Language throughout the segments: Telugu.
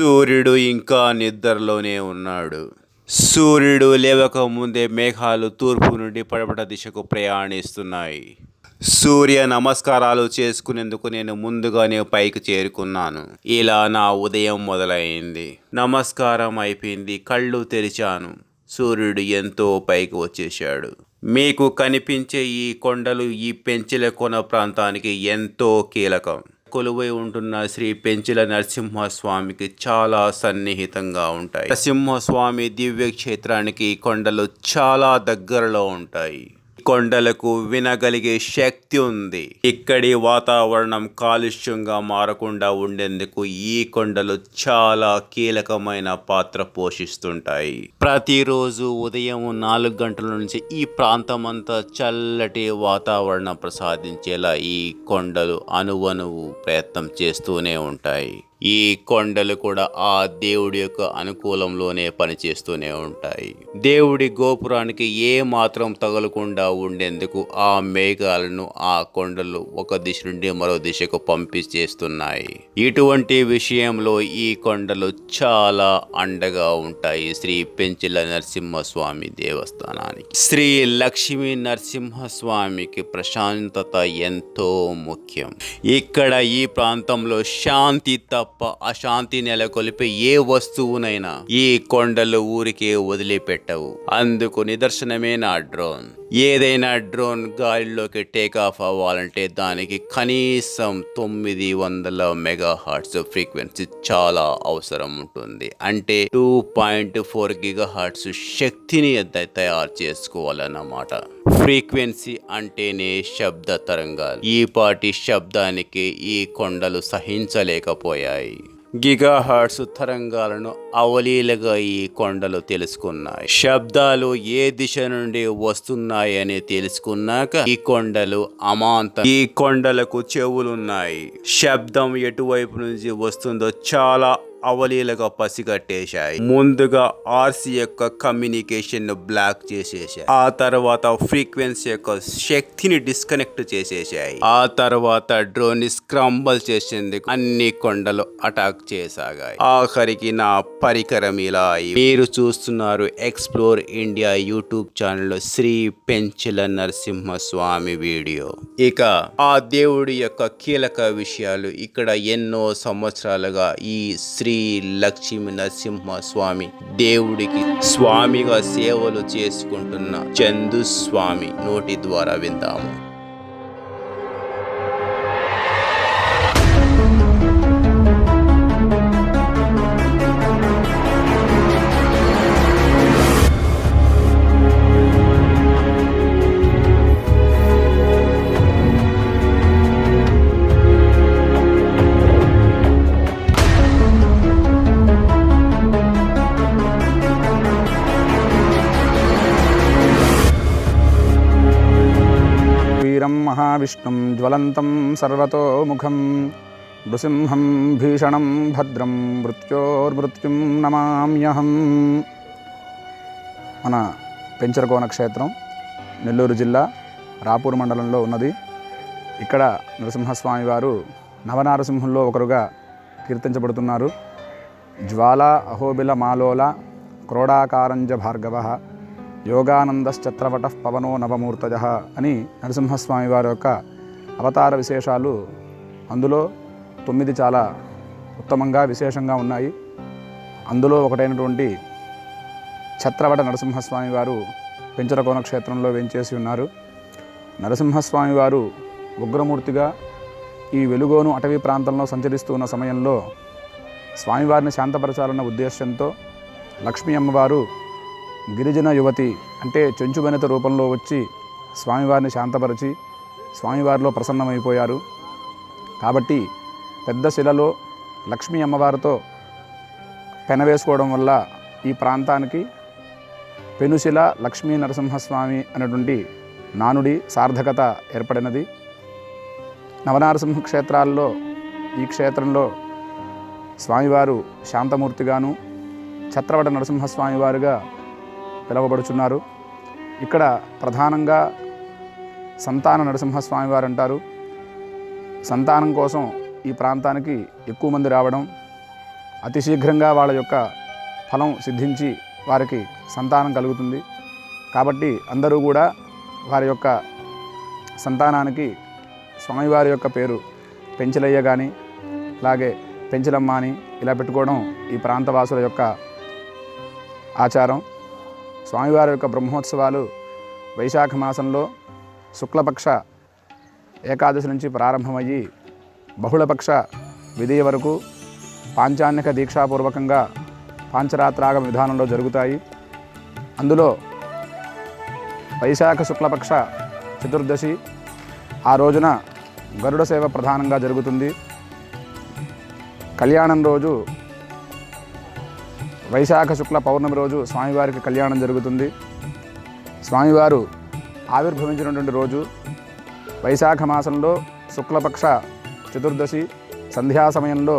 సూర్యుడు ఇంకా నిద్రలోనే ఉన్నాడు. సూర్యుడు లేవక ముందే మేఘాలు తూర్పు నుండి పడమట దిశకు ప్రయాణిస్తున్నాయి. సూర్య నమస్కారాలు చేసుకునేందుకు నేను ముందుగానే పైకి చేరుకున్నాను. ఇలా నా ఉదయం మొదలైంది. నమస్కారం అయిపోయింది. కళ్ళు తెరిచాను. సూర్యుడు ఎంతో పైకి వచ్చేశాడు. మీకు కనిపించే ఈ కొండలు ఈ పెంచిల కొన ప్రాంతానికి ఎంతో కీలకం. కొలువై ఉంటున్న శ్రీ పెంచిల నరసింహస్వామికి చాలా సన్నిహితంగా ఉంటాయి. నరసింహస్వామి దివ్య క్షేత్రానికి కొండలు చాలా దగ్గరలో ఉంటాయి. కొండలకు వినగలిగే శక్తి ఉంది. ఇక్కడి వాతావరణం కాలుష్యంగా మారకుండా ఉండేందుకు ఈ కొండలు చాలా కీలకమైన పాత్ర పోషిస్తుంటాయి. ప్రతిరోజు ఉదయం నాలుగు గంటల నుంచి ఈ ప్రాంతం అంతా చల్లటి వాతావరణం ప్రసాదించేలా ఈ కొండలు అణువణువు ప్రయత్నం చేస్తూనే ఉంటాయి. ఈ కొండలు కూడా ఆ దేవుడి యొక్క అనుకూలంలోనే పనిచేస్తూనే ఉంటాయి. దేవుడి గోపురానికి ఏ మాత్రం తగలకుండా ఉండేందుకు ఆ మేఘాలను ఆ కొండలు ఒక దిశ నుండి మరో దిశకు పంపించేస్తున్నాయి. ఇటువంటి విషయంలో ఈ కొండలు చాలా అండగా ఉంటాయి. శ్రీ పెంచిల నరసింహస్వామి దేవస్థానానికి. శ్రీ లక్ష్మీ నరసింహస్వామికి ప్రశాంతత ఎంతో ముఖ్యం. ఇక్కడ ఈ ప్రాంతంలో శాంతి తప్ప అశాంతి నెలకొల్పే ఏ వస్తువునైనా ఈ కొండలు ఊరికే వదిలిపెట్టవు. అందుకు నిదర్శనమే నా డ్రోన్. ఏదైనా డ్రోన్ గాలిలోకి టేక్ ఆఫ్ అవ్వాలంటే దానికి కనీసం తొమ్మిది వందల మెగా హార్ట్స్ ఫ్రీక్వెన్సీ చాలా అవసరం ఉంటుంది. అంటే two point four gigahertz శక్తిని తయారు చేసుకోవాలన్నమాట. ఫ్రీక్వెన్సీ అంటేనే శబ్ద తరంగాలు. ఈ పాటి శబ్దానికి ఈ కొండలు సహించలేకపోయాయి. గిగాహర్ట్స్ తరంగాలను అవలీలగా ఈ కొండలు తెలుసుకున్నాయి. శబ్దాలు ఏ దిశ నుండి వస్తున్నాయని తెలుసుకున్నాక ఈ కొండలు అమాంతం ఈ కొండలకు చెవులున్నాయి. శబ్దం ఎటువైపు నుంచి వస్తుందో చాలా అవలీలగా పసిగట్టేశాయి. ముందుగా ఆర్సీ యొక్క కమ్యూనికేషన్ను బ్లాక్ చేసేసాయి ఆ తర్వాత ఫ్రీక్వెన్సీ యొక్క శక్తిని డిస్కనెక్ట్ చేసేసాయి ఆ తర్వాత డ్రోన్ని స్క్రంబల్ చేసేందుకు అన్ని కొండలు అటాక్ చేసాగాయి. ఆఖరికి నా పరికరం ఇలా మీరు చూస్తున్నారు explore India YouTube channel Shri Penchala Narasimha Swamy video. ఇక ఆ దేవుడి యొక్క కీలక విషయాలు ఇక్కడ ఎన్నో సంవత్సరాలుగా ఈ శ్రీ లక్ష్మీ నరసింహ స్వామి దేవుడికి స్వామిగా సేవలు చేసుకుంటున్న చందు స్వామి నోటి ద్వారా విందాము. విష్ణుం జ్వలంతం సర్వతోముఖం నృసింహం భీషణం భద్రం మృత్యోర్మృత్యుం నమామ్యహం. మన పెంచరకోన క్షేత్రం నెల్లూరు జిల్లా రాపూర్ మండలంలో ఉన్నది. ఇక్కడ నరసింహస్వామి వారు నవనారసింహుల్లో ఒకరుగా కీర్తించబడుతున్నారు. జ్వాల అహోబిల మాలోల క్రోడాకారంజ భార్గవ యోగానందశ్చత్రవట పవనో నవమూర్తజ అని నరసింహస్వామి వారి యొక్క అవతార విశేషాలు అందులో తొమ్మిది చాలా ఉత్తమంగా విశేషంగా ఉన్నాయి. అందులో ఒకటైనటువంటి ఛత్రవట నరసింహస్వామి వారు పెంచరకోన క్షేత్రంలో వెంచేసి ఉన్నారు. నరసింహస్వామి వారు ఉగ్రమూర్తిగా ఈ వెలుగోను అటవీ ప్రాంతంలో సంచరిస్తూ ఉన్న సమయంలో స్వామివారిని శాంతపరచాలన్న ఉద్దేశంతో లక్ష్మీ అమ్మవారు గిరిజన యువతి అంటే చెంచుబనిత రూపంలో వచ్చి స్వామివారిని శాంతపరిచి స్వామివారిలో ప్రసన్నమైపోయారు. కాబట్టి పెద్ద శిలలో లక్ష్మీ అమ్మవారితో పెనవేసుకోవడం వల్ల ఈ ప్రాంతానికి పెనుశిల లక్ష్మీ నరసింహస్వామి అనేటువంటి నానుడి సార్థకత ఏర్పడినది. నవనారసింహ క్షేత్రాల్లో ఈ క్షేత్రంలో స్వామివారు శాంతమూర్తిగాను ఛత్రవట నరసింహస్వామివారుగా పిలువబడుచున్నారు. ఇక్కడ ప్రధానంగా సంతాన నరసింహస్వామి వారు అంటారు సంతానం కోసం ఈ ప్రాంతానికి ఎక్కువ మంది రావడం అతి శీఘ్రంగా వాళ్ళ యొక్క ఫలం సిద్ధించి వారికి సంతానం కలుగుతుంది. కాబట్టి అందరూ కూడా వారి యొక్క సంతానానికి స్వామివారి యొక్క పేరు పెంచలయ్య కానీ అలాగే పెంచలమ్మ అని ఇలా పెట్టుకోవడం ఈ ప్రాంతవాసుల యొక్క ఆచారం. స్వామివారి యొక్క బ్రహ్మోత్సవాలు వైశాఖ మాసంలో శుక్లపక్ష ఏకాదశి నుంచి ప్రారంభమయ్యి బహుళపక్ష విధి వరకు పాంచాన్యక దీక్షాపూర్వకంగా పాంచరాత్రాగమ విధానంలో జరుగుతాయి. అందులో వైశాఖ శుక్లపక్ష చతుర్దశి ఆ రోజున గరుడ సేవ ప్రధానంగా జరుగుతుంది. కళ్యాణం రోజు వైశాఖ శుక్ల పౌర్ణమి రోజు స్వామివారికి కళ్యాణం జరుగుతుంది. స్వామివారు ఆవిర్భవించినటువంటి రోజు వైశాఖ మాసంలో శుక్లపక్ష చతుర్దశి సంధ్యా సమయంలో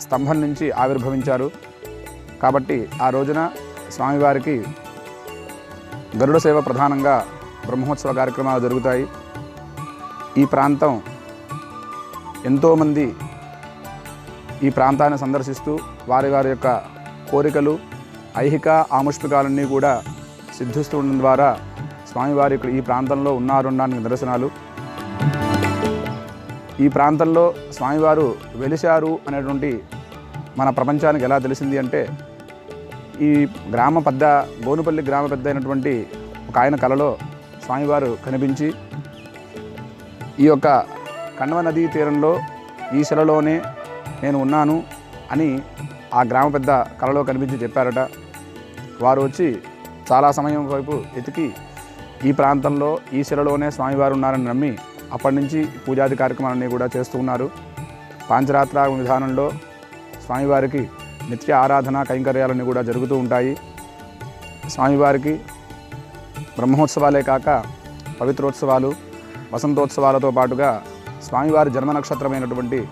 స్తంభం నుంచి ఆవిర్భవించారు. కాబట్టి ఆ రోజున స్వామివారికి గరుడ సేవ ప్రధానంగా బ్రహ్మోత్సవ కార్యక్రమాలు జరుగుతాయి. ఈ ప్రాంతం ఎంతోమంది ఈ ప్రాంతాన్ని సందర్శిస్తూ వారి వారి యొక్క కోరికలు ఐహిక ఆముష్మికాలన్నీ కూడా సిద్ధిస్తూ ఉండడం ద్వారా స్వామివారి ఇక్కడ ఈ ప్రాంతంలో ఉన్నారుండడానికి నిదర్శనాలు. ఈ ప్రాంతంలో స్వామివారు వెలిశారు అనేటువంటి మన ప్రపంచానికి ఎలా తెలిసింది అంటే ఈ గ్రామ పెద్ద గోనుపల్లి గ్రామ పెద్ద అయినటువంటి ఒక ఆయన కలలో స్వామివారు కనిపించి ఈ యొక్క కణవ నదీ తీరంలో ఈ శిలలోనే నేను ఉన్నాను అని ఆ గ్రామ పెద్ద కలలో కనిపించి చెప్పారట. వారు వచ్చి చాలా సమయం వైపు ఎతికి ఈ ప్రాంతంలో ఈ శిలలోనే స్వామివారు ఉన్నారని నమ్మి అప్పటి నుంచి పూజాది కార్యక్రమాలన్నీ కూడా చేస్తూ ఉన్నారు. పాంచరాత్ర విధానంలో స్వామివారికి నిత్య ఆరాధన కైంకర్యాలన్నీ కూడా జరుగుతూ ఉంటాయి. స్వామివారికి బ్రహ్మోత్సవాలే కాక పవిత్రోత్సవాలు వసంతోత్సవాలతో పాటుగా స్వామివారి జన్మ నక్షత్రమైనటువంటి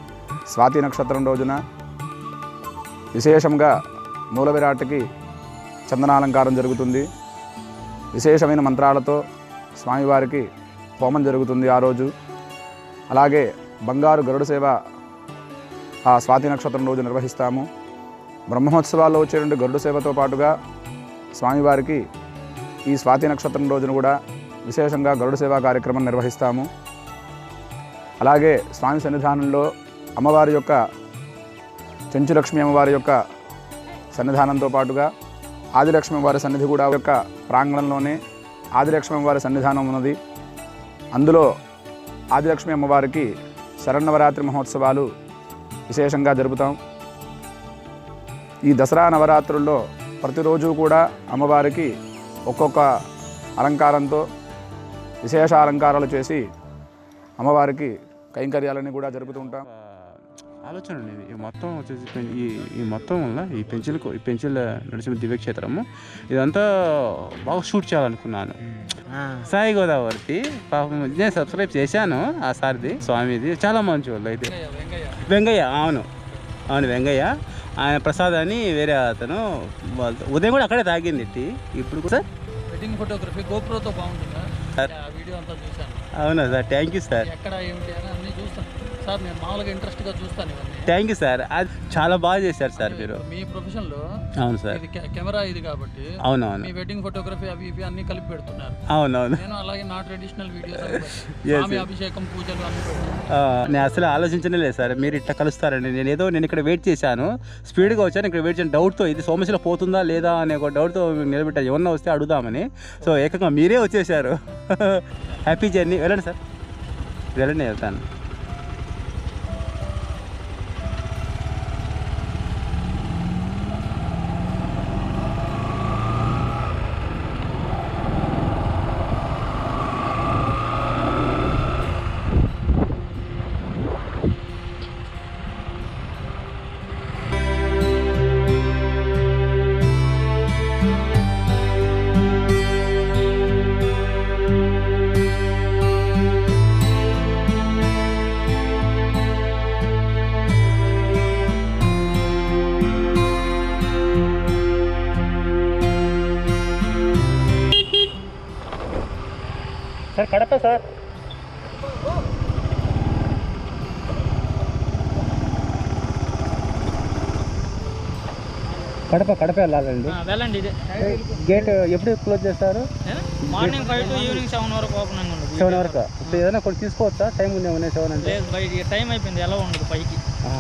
స్వాతి నక్షత్రం రోజున విశేషంగా మూల విరాట్కి చందనాలంకారం జరుగుతుంది. విశేషమైన మంత్రాలతో స్వామివారికి హోమం జరుగుతుంది ఆ రోజు. అలాగే బంగారు గరుడ సేవ ఆ స్వాతి నక్షత్రం రోజు నిర్వహిస్తాము. బ్రహ్మోత్సవాల్లో వచ్చేటువంటి గరుడ సేవతో పాటుగా స్వామివారికి ఈ స్వాతి నక్షత్రం రోజున కూడా విశేషంగా గరుడ సేవా కార్యక్రమం నిర్వహిస్తాము. అలాగే స్వామి సన్నిధానంలో అమ్మవారి యొక్క చెంచులక్ష్మి అమ్మవారి యొక్క సన్నిధానంతో పాటుగా ఆదిలక్ష్మి అమ్మవారి సన్నిధి కూడా యొక్క ప్రాంగణంలోనే ఆదిలక్ష్మి అమ్మవారి సన్నిధానం ఉన్నది. అందులో ఆదిలక్ష్మి అమ్మవారికి శరన్నవరాత్రి మహోత్సవాలు విశేషంగా జరుపుతాం. ఈ దసరా నవరాత్రుల్లో ప్రతిరోజు కూడా అమ్మవారికి ఒక్కొక్క అలంకారంతో విశేష అలంకారాలు చేసి అమ్మవారికి కైంకర్యాలన్నీ కూడా జరుపుతూ ఉంటాం. ఆలోచన ఉండేది ఈ మొత్తం వచ్చేసి ఈ ఈ మొత్తం వల్ల ఈ పెంచిల్ ఈ పెంచిల్ నడిచిన దివ్యక్షేత్రము ఇదంతా బాగా షూట్ చేయాలనుకున్నాను. సాయి గోదావరికి పాపం నేను సబ్స్క్రైబ్ చేశాను ఆ సారిది స్వామిది చాలా మంచి వాళ్ళు అయితే. వెంగయ్య అవును. అవును వెంగయ్య ఆయన ప్రసాద్ అని వేరే అతను వాళ్ళతో ఉదయం కూడా అక్కడే తాగింది టీ. ఇప్పుడు కూడా- సార్ వెడ్డింగ్ ఫోటోగ్రఫీ గోప్రోతో బాగుంటుందా? సార్. ఆ వీడియో అంతా చూశాను. అవునా సార్ థ్యాంక్ యూ సార్. ఎక్కడ ఏమిటి సార్ నేను మామూలుగా ఇంట్రెస్ట్గా చూస్తాను ఇవన్నీ. Thank you sir. అది చాలా బాగా చేశారు సార్ మీరు. మీ ప్రొఫెషన్లో అవును సార్. ఇది కెమెరా ఇది కాబట్టి అవునవును. మీ వెడ్డింగ్ ఫోటోగ్రఫీ అవి ఇవి అన్ని కలిపి పెడుతున్నారు. అవునవును. నేను అలాగే నా ట్రెడిషనల్ వీడియోస్ అభిషేకం పూజలు అన్ని నేను అసలు ఆలోచించనే లేదు సార్. మీరు ఇట్లా కలుస్తారండి నేను ఏదో నేను ఇక్కడ వెయిట్ చేశాను. స్పీడ్గా వచ్చాను. ఇక్కడ వెయిట్ చేసిన డౌట్తో ఇది సోమశిల పోతుందా లేదా అనే ఒక డౌట్తో నిలబెట్టాను. ఏమన్నా వస్తే అడుగుదామని. సో ఏకంగా మీరే వచ్చేసారు హ్యాపీ జర్నీ వెళ్ళండి సార్. వెళ్ళండి వెళ్తాను. సార్. కడప సార్ కడప కడప వెళ్ళాలండి వెళ్ళండి ఇదే. గేట్ ఎప్పుడు క్లోజ్ చేస్తారు? Morning five to evening seven వరకు ఓపెన్ సెవెన్ వరకు? ఇప్పుడు ఏదైనా కొన్ని తీసుకోవచ్చా? టైం ఉంది ఏమైనా సెవెన్ అంటే. టైం అయిపోయింది ఎలా ఉండదు పైకి ఆ.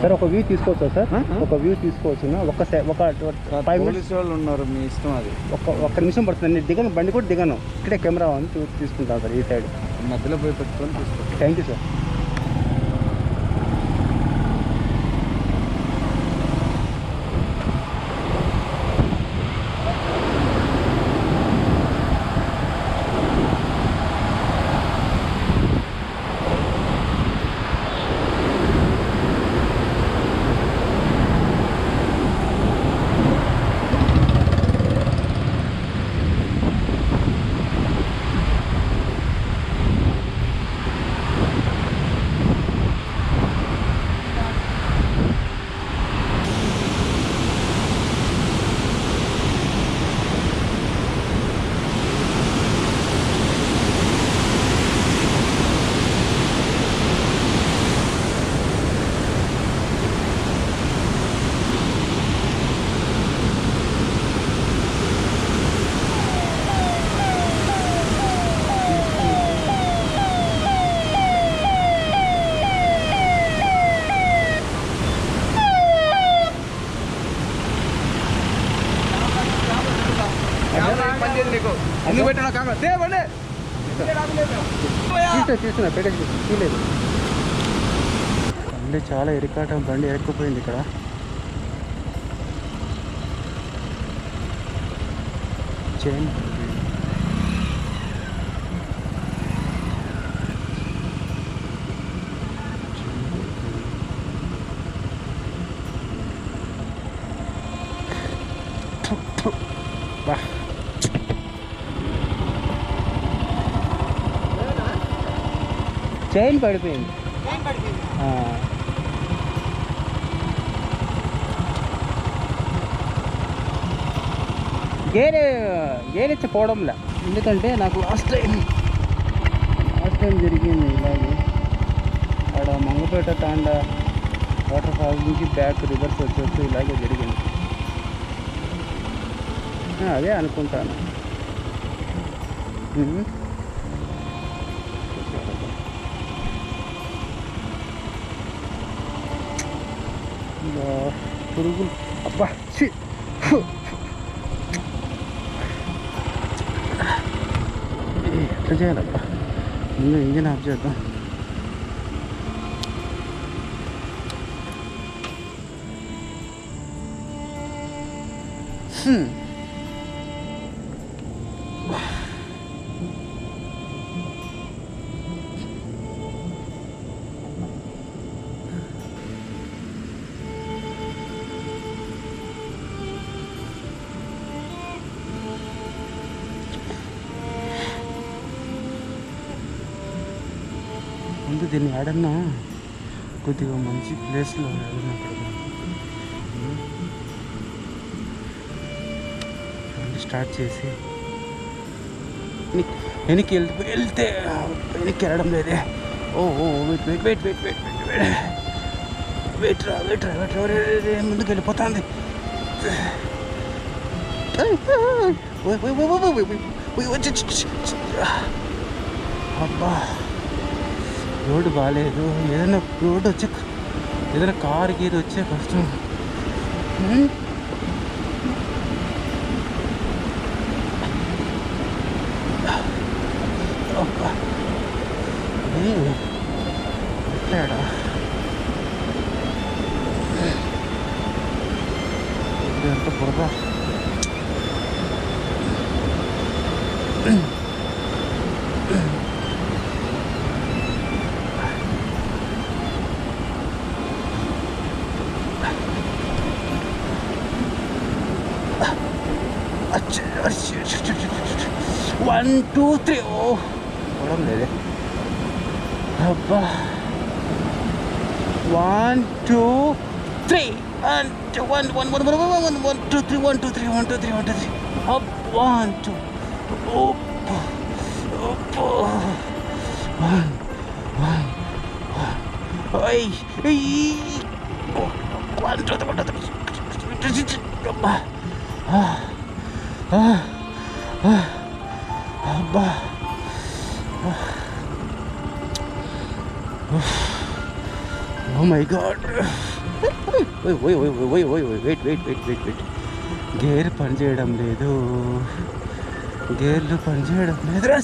సార్ ఒక వ్యూ తీసుకోవచ్చా సార్? ఒక వ్యూ తీసుకోవచ్చు ఒక ఒక ఫైవ్ మినిట్స్ వాళ్ళు ఉన్నారు మీ ఇష్టం అది. ఒక ఒక్క నిమిషం పడుతుంది. నేను దిగను బండి కూడా దిగను. ఇక్కడే కెమెరా చూ తీసుకుంటాను సార్ ఈ సైడ్ మధ్యలో పోయి పెట్టుకొని తీసుకో థ్యాంక్ యూ సార్ ఎందుకు పెట్టినా కెమెరా దే బండి తీసిన తీసిన పెట్టేసి తీయలేదు. బండి చాలా ఇరికాటం బండి ఎరుక్కుపోయింది ఇక్కడ. Chain Bah. చైన్ పడిపోయింది. గేర్ గేర్ ఇచ్చి పోవడంలే. ఎందుకంటే నాకు లాస్ట్ టైం లాస్ట్ టైం జరిగింది ఇలాగే. ఆడ మంగపేట తాండా వాటర్ ఫాల్ నుంచి బ్యాక్ రివర్స్ వచ్చేసి ఇలాగే జరిగింది. అదే అనుకుంటాను. 어, 그리고 아빠 치 후. 천천히 나빠 이거 이게 나쁘다 흠. ఆడన్నా కొద్దిగా మంచి ప్లేస్లో ఏదన్నా స్టార్ట్ చేసి వెనక్కి- వెనక్కి వెళ్తే వెళ్తే వెనక్కి వెళ్ళడం లేదే ఓ ఓ wait wait wait wait wait wait wait wait రా వెయిట్ రా వెయిట్ రా ముందుకు వెళ్ళిపోతుంది అబ్బా రోడ్డు బాగాలేదు ఏదైనా రోడ్డు వచ్చే ఏదైనా కారు గీరు వచ్చే కష్టం. హ్మ్? అబ్బా. ఏ, One, two, three. Oh. 어렵네. 아빠. One, two, three. And one, one, one, one, one, one, one, two, three, one, two, three, one, two, three, one, two, three. Up, one, two. Up, up. One, one, one. Ay, ay. One, two, three, one, two, three. Ah, ah. Oh my god ఓయ్ ఓయ్ ఓయ్ ఓయ్ ఓయ్ ఓయ్ wait wait wait wait wait gear పనిచేయడం లేదు గేర్లు పనిచేయడం లేదు రా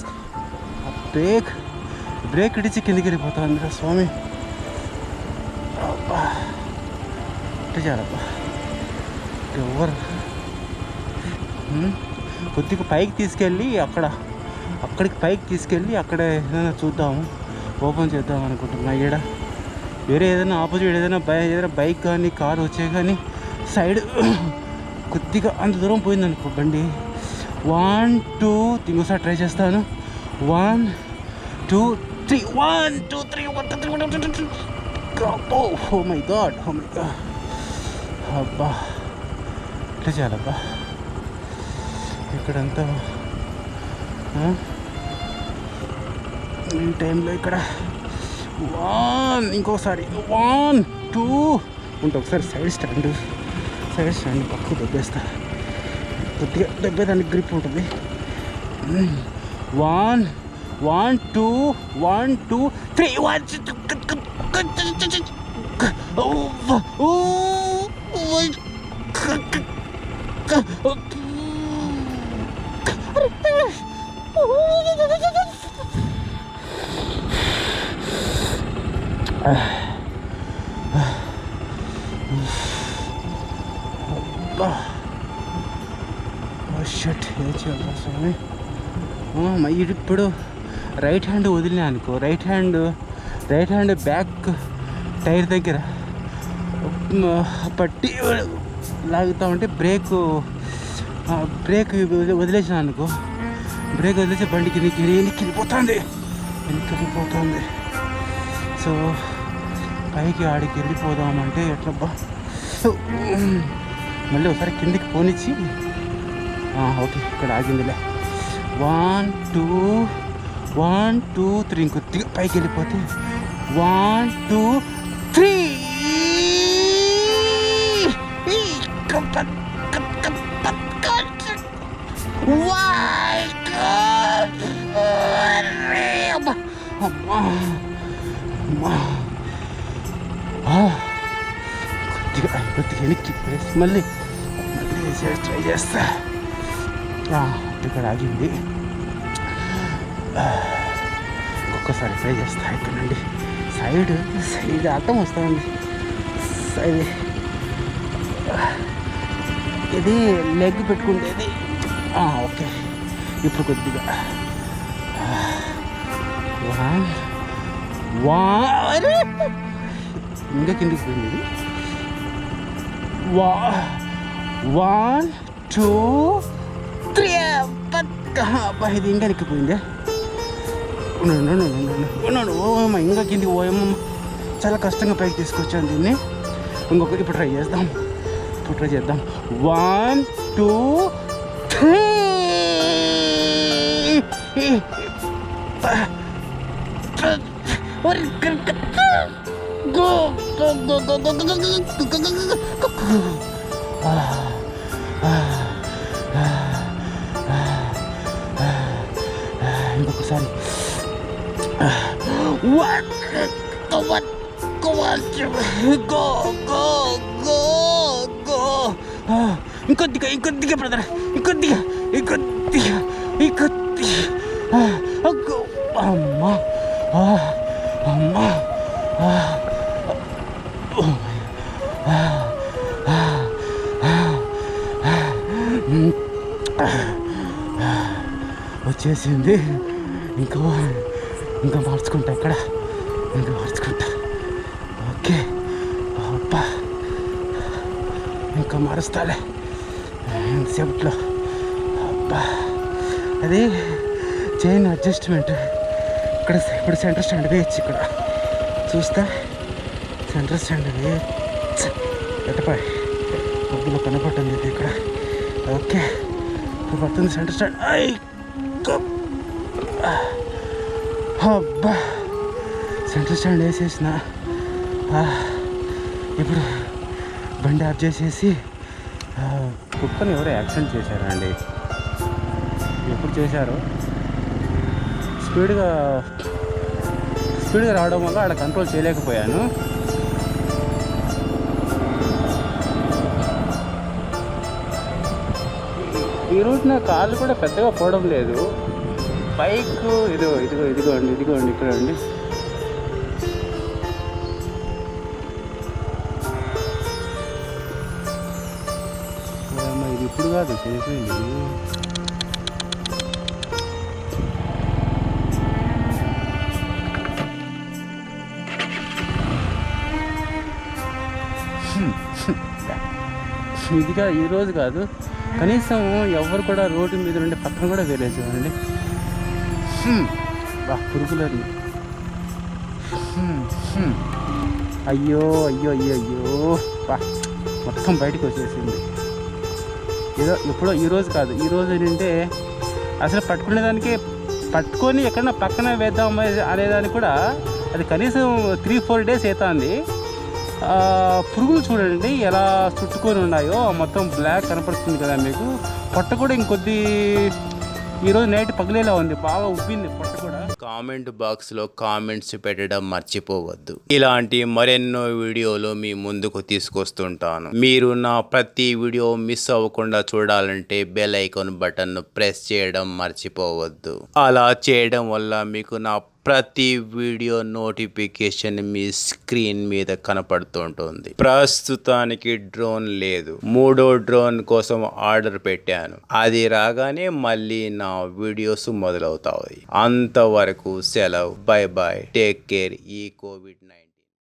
బ్రేక్ బ్రేక్ ఇడిచి కిందికి వెళ్ళిపోతుంది రా స్వామి అబ్బా ఇట్ట చాలబ్బా ఎవరు ఉమ్, కొద్దిగా పైకి తీసుకెళ్ళి అక్కడ అక్కడికి పైకి తీసుకెళ్ళి అక్కడ ఏదైనా చూద్దాము ఓపెన్ చేద్దాం అనుకుంటున్నా ఈడ వేరే ఏదైనా ఆపోజిట్ ఏదైనా బై ఏదైనా బైక్ కానీ కార్ వచ్చే కానీ సైడ్ కొద్దిగా అంత దూరం పోయింది అనుకో బండి. వన్ టూ ఇంకోసారి ట్రై చేస్తాను. One two three one two three one two three one two three oh my god oh my god అబ్బా. ఇట్లా చేయాలబ్బా? ఇక్కడంతా ఈ టైంలో ఇక్కడ వన్ ఇంకోసారి వన్ టూ ఉంటే ఒకసారి సైడ్ స్టాండ్ సైడ్ స్టాండ్ పక్కకు దెబ్బేస్తా కొద్దిగా దెబ్బేదానికి గ్రిప్ ఉంటుంది one one two one two three one shut ఏం స్వామి. ఇప్పుడు రైట్ హ్యాండ్ వదిలినా అనుకో. Right hand right hand back tyre దగ్గర. పట్టి లాగుతా ఉంటే బ్రేక్ బ్రేక్ వదిలేసిన అనుకో. బ్రేక్ వదిలేసి బండి కిందకి వెనక్కి వెళ్ళిపోతుంది వెనక్కి వెళ్ళిపోతుంది. సో పైకి ఆడికి వెళ్ళిపోదామంటే ఎట్లబ్బా? మళ్ళీ ఒకసారి కిందికి పోనిచ్చి. ఓకే ఇక్కడ ఆగిందిలే. One two one two three ఇంకొద్దిగా పైకి వెళ్ళిపోతే. One two three! అమ్మా అమ్మా. కొద్దిగా కొద్దిగా వెనక్కి వేసి మళ్ళీ మళ్ళీ వేసేసి ట్రై చేస్తా. ఇక్కడ ఆగింది. ఒక్కొక్కసారి ట్రై చేస్తా. ఇక్కడ నుండి సైడ్ సైడ్ అర్థం వస్తుంది సైడ్. ఇది లెగ్ పెట్టుకుంటేది. ఓకే. ఇప్పుడు కొద్దిగా. వన్ వన్ ఇంకా కిందికి పోయింది ఇది వా వన్ టూ త్రీ అబ్బా ఇది ఇంకా ఎక్కిపోయిందే ఉండు, ఉండు, ఉండు, ఉండు, ఉండు. ఉండు, ఉండు. ఓయమ్మ ఇంకా కిందికి పోయమ్మ చాలా కష్టంగా పైకి తీసుకొచ్చాను దీన్ని ఇంకొక ఇప్పుడు ట్రై చేద్దాం ఇప్పుడు ట్రై చేద్దాం one two three go Ibu What? Kawan, kawan, go, go, go, go. Ikut tiga, ikut tiga, brother. Ikut tiga, ikut tiga, ikut tiga. Aku, mama, ah, mama, ah. వచ్చేసింది. ఇంకా ఇంకా మార్చుకుంటా ఇక్కడ. ఇంకా మార్చుకుంటా. ఓకే. అబ్బా. ఇంకా మారుస్తాలే. ఎంతసేపట్లో అబ్బా. అది చైన్ అడ్జస్ట్మెంట్. ఇక్కడ ఇప్పుడు సెంటర్ స్టాండ్ వేయచ్చు ఇక్కడ. చూస్తే. సెంటర్ స్టాండ్ వేయచ్చు ఎట్టపై? మబ్బులో కనపడుతుంది ఇది ఇక్కడ. ఓకే. పడుతుంది సెంటర్ స్టాండ్ ఐ అబ్బా. సెంటర్ స్టాండ్ వేసేసిన ఇప్పుడు బండి ఆఫ్ చేసేసి కుక్కని ఎవరో యాక్సిడెంట్ చేశారండి ఎప్పుడు చేశారు? స్పీడ్గా స్పీడ్గా రావడం వల్ల ఆడ కంట్రోల్ చేయలేకపోయాను. ఈ రూట్ నా కాళ్ళు కూడా పెద్దగా పోవడం లేదు. బైక్ ఇదిగో ఇదిగో ఇదిగోండి ఇదిగోండి ఇక్కడ అండి. ఇది ఇప్పుడు కాదు చేసింది. ఇదిగా ఈ రోజు కాదు కనీసం ఎవరు కూడా రోడ్డు మీద నుండి పక్కన కూడా వేయలేదు చూడండి. హ్మ్. బా పురుగులని. అయ్యో అయ్యో అయ్యో అయ్యో. బా మొత్తం బయటకు వచ్చేసింది. ఏదో ఎప్పుడో ఈ రోజు కాదు ఈ రోజు ఏంటంటే అసలు పట్టుకునేదానికి పట్టుకొని ఎక్కడన్నా పక్కన వేద్దాం అనేదానికి కూడా అది కనీసం త్రీ ఫోర్ డేస్ అవుతుంది పురుగులు చూడండి ఎలా చుట్టుకొని ఉన్నాయో మొత్తం బ్లాక్ కనపడుతుంది కదా మీకు. పొట్ట కూడా ఇంకొద్ది ఈరోజు నైట్ పగిలేలా ఉంది బాగా ఉబ్బింది పొట్ట కూడా. కామెంట్ బాక్స్లో కామెంట్స్ పెట్టడం మర్చిపోవద్దు. ఇలాంటి మరెన్నో వీడియోలు మీ ముందుకు తీసుకొస్తుంటాను. మీరు నా ప్రతి వీడియో మిస్ అవ్వకుండా చూడాలంటే బెల్ ఐకాన్ బటన్ ప్రెస్ చేయడం మర్చిపోవద్దు. అలా చేయడం వల్ల మీకు నా ప్రతి వీడియో నోటిఫికేషన్ మీ స్క్రీన్ మీద కనపడుతుంటుంది. ప్రస్తుతానికి డ్రోన్ లేదు. మూడో డ్రోన్ కోసం ఆర్డర్ పెట్టాను. అది రాగానే మళ్ళీ నా వీడియోస్ మొదలవుతాయి. అంతవరకు సెలవు. Bye bye take care. ఈ కోవిడ్